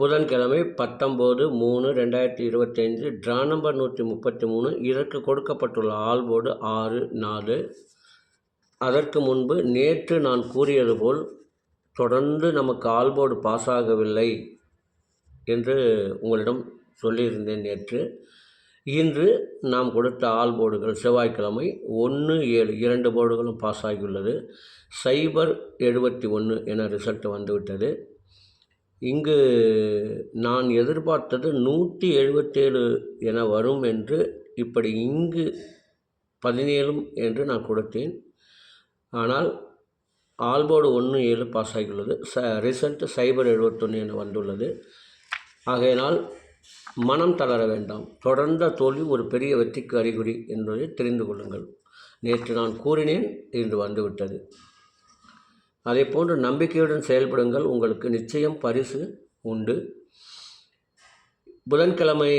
புதன்கிழமை பத்தொம்போது மூணு ரெண்டாயிரத்தி இருபத்தைந்து ட்ரா நம்பர் நூற்றி முப்பத்தி மூணு இதற்கு கொடுக்கப்பட்டுள்ள ஆல்போர்டு ஆறு நாலு. அதற்கு முன்பு நேற்று நான் கூறியது போல் தொடர்ந்து நமக்கு ஆல்போர்டு பாஸ் ஆகவில்லை என்று உங்களிடம் சொல்லியிருந்தேன் நேற்று. இன்று நாம் கொடுத்த ஆல் போர்டுகள் செவ்வாய்க்கிழமை ஒன்று ஏழு இரண்டு போர்டுகளும் பாஸ் ஆகியுள்ளது. சைபர் எழுபத்தி ஒன்று என ரிசல்ட் வந்துவிட்டது. இங்கு நான் எதிர்பார்த்தது நூற்றி எழுபத்தேழு என வரும் என்று இப்படி இங்கு பதினேழும் என்று நான் கொடுத்தேன். ஆனால் ஆல்போர்டு ஒன்று ஏழு பாஸ் ஆகியுள்ளது. ச ரிசல்ட் சைபர் எழுபத்தொன்று என வந்துள்ளது. ஆகையினால் மனம் தளர வேண்டாம். தொடர்ந்த தோல்வி ஒரு பெரிய வெற்றிக்கு அறிகுறி என்பதை தெரிந்து கொள்ளுங்கள். நேற்று நான் கூறினேன் இன்று வந்துவிட்டது. அதே போன்று நம்பிக்கையுடன் செயல்படுங்கள். உங்களுக்கு நிச்சயம் பரிசு உண்டு. புதன்கிழமை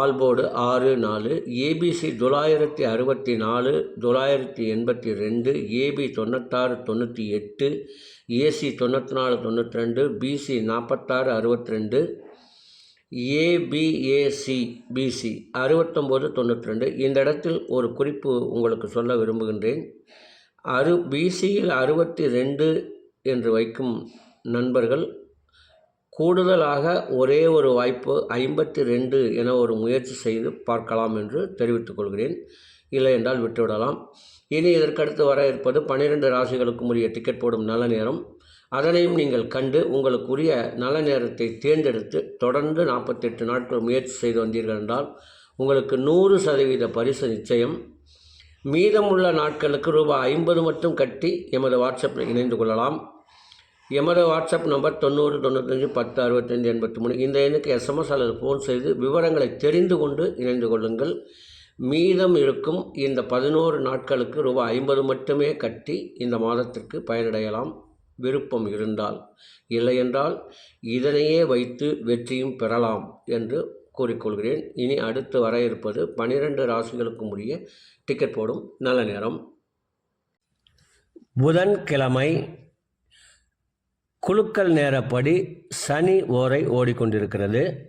ஆல்போர்டு ஆறு நாலு. ஏபிசி தொள்ளாயிரத்தி அறுபத்தி நாலு தொள்ளாயிரத்தி எண்பத்தி ரெண்டு ஏபி தொண்ணூத்தாறு தொண்ணூற்றி எட்டு ஏசி தொண்ணூற்றி நாலு தொண்ணூற்றி ரெண்டு பிசி நாற்பத்தாறு அறுபத்தி ரெண்டு ஏபிஏசி பிசி அறுபத்தொம்போது தொண்ணூற்றி ரெண்டு. இந்த இடத்தில் ஒரு குறிப்பு உங்களுக்கு சொல்ல விரும்புகின்றேன். அறு பிசியில் அறுபத்தி ரெண்டு என்று வைக்கும் நண்பர்கள் கூடுதலாக ஒரே ஒரு வாய்ப்பு ஐம்பத்தி ரெண்டு என ஒரு முயற்சி செய்து பார்க்கலாம் என்று தெரிவித்துக் கொள்கிறேன். இல்லை என்றால் விட்டுவிடலாம். இனி இதற்கடுத்து வர இருப்பது பன்னிரெண்டு ராசிகளுக்கும் உரிய டிக்கெட் போடும் நல்ல நேரம். அதனையும் நீங்கள் கண்டு உங்களுக்குரிய நல்ல நேரத்தை தேர்ந்தெடுத்து தொடர்ந்து நாற்பத்தெட்டு நாட்கள் முயற்சி செய்து வந்தீர்கள் என்றால் உங்களுக்கு நூறு சதவீத பரிசு நிச்சயம். மீதமுள்ள நாட்களுக்கு ரூபாய் ஐம்பது மட்டும் கட்டி எமது வாட்ஸ்அப்பில் இணைந்து கொள்ளலாம். எமது வாட்ஸ்அப் நம்பர் தொண்ணூறு தொண்ணூத்தஞ்சு பத்து அறுபத்தஞ்சு எண்பத்தி மூணு. இந்த எண்ணுக்கு எஸ்எம்எஸ் அல்லது ஃபோன் செய்து விவரங்களை தெரிந்து கொண்டு இணைந்து கொள்ளுங்கள். மீதம் இருக்கும் இந்த பதினோரு நாட்களுக்கு ரூபாய் ஐம்பது மட்டுமே கட்டி இந்த மாதத்திற்கு பயனடையலாம். விருப்பம் இருந்தால் இல்லையென்றால் இதனையே வைத்து வெற்றியும் பெறலாம் என்று கூறிக்கொள்கிறேன். இனி அடுத்து வர இருப்பது பனிரெண்டு ராசிகளுக்கும் உரிய டிக்கெட் போடும். நல்ல நேரம். புதன்கிழமை குலுக்கல் நேரப்படி சனி ஓரை ஓடிக்கொண்டிருக்கிறது.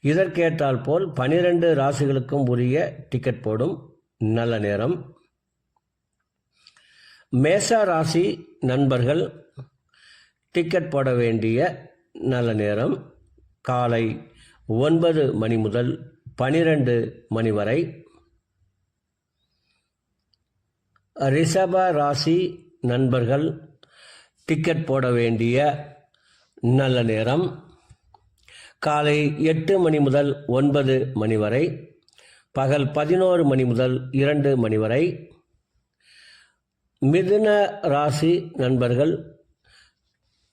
இதற்கேற்றால் போல் பனிரெண்டு ராசிகளுக்கும் உரிய டிக்கெட் போடும். நல்ல நேரம். மேச ராசி நண்பர்கள் டிக்கெட் போட வேண்டிய நல்ல நேரம். காலை ஒன்பது மணி முதல் பனிரெண்டு மணி வரை ரிஷப ராசி நண்பர்கள் டிக்கெட் போட வேண்டிய நல்ல நேரம். காலை எட்டு மணி முதல் ஒன்பது மணி வரை பகல் பதினோரு மணி முதல் இரண்டு மணி வரை. மிதுன ராசி நண்பர்கள்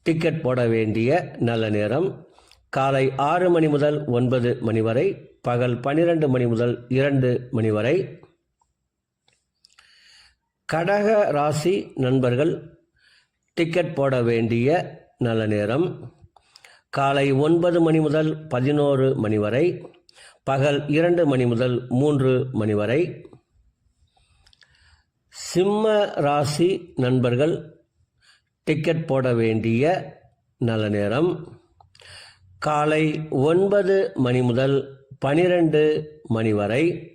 டிக்கெட் போட வேண்டிய நல்ல நேரம். காலை ஆறு மணி முதல் ஒன்பது மணி வரை பகல் பன்னிரண்டு மணி முதல் இரண்டு மணி வரை. கடக ராசி நண்பர்கள் டிக்கெட் போட வேண்டிய நல்ல நேரம். காலை ஒன்பது மணி முதல் பதினோரு மணி வரை பகல் இரண்டு மணி முதல் மூன்று மணி வரை. சிம்ம ராசி நண்பர்கள் டிக்கெட் போட வேண்டிய நல்ல நேரம். காலை ஒன்பது மணி முதல் பனிரெண்டு மணி வரை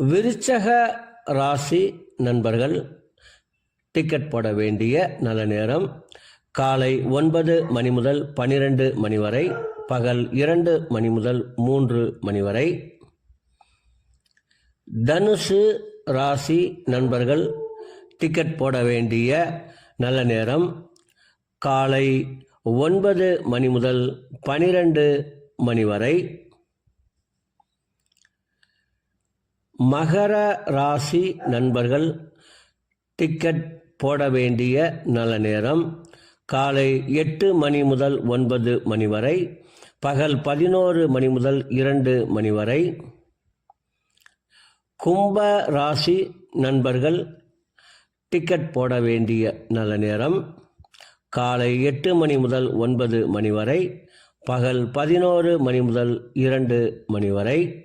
விருச்சக ராசி நண்பர்கள் டிக்கெட் போட வேண்டிய நல்ல நேரம். காலை ஒன்பது மணி முதல் பனிரெண்டு மணி வரை பகல் இரண்டு மணி முதல் மூன்று மணி வரை. தனுசு ராசி நண்பர்கள் டிக்கெட் போட வேண்டிய நல்ல நேரம். காலை ஒன்பது மணி முதல் பனிரெண்டு மணி வரை மகர ராசி நண்பர்கள் டிக்கெட் போட வேண்டிய நல்ல நேரம். காலை எட்டு மணி முதல் ஒன்பது மணி வரை பகல் பதினோரு மணி முதல் இரண்டு மணி வரை. கும்ப ராசி நண்பர்கள் டிக்கெட் போட வேண்டிய நல்ல நேரம். காலை எட்டு மணி முதல் ஒன்பது மணி வரை பகல் பதினோரு மணி முதல் இரண்டு மணி வரை.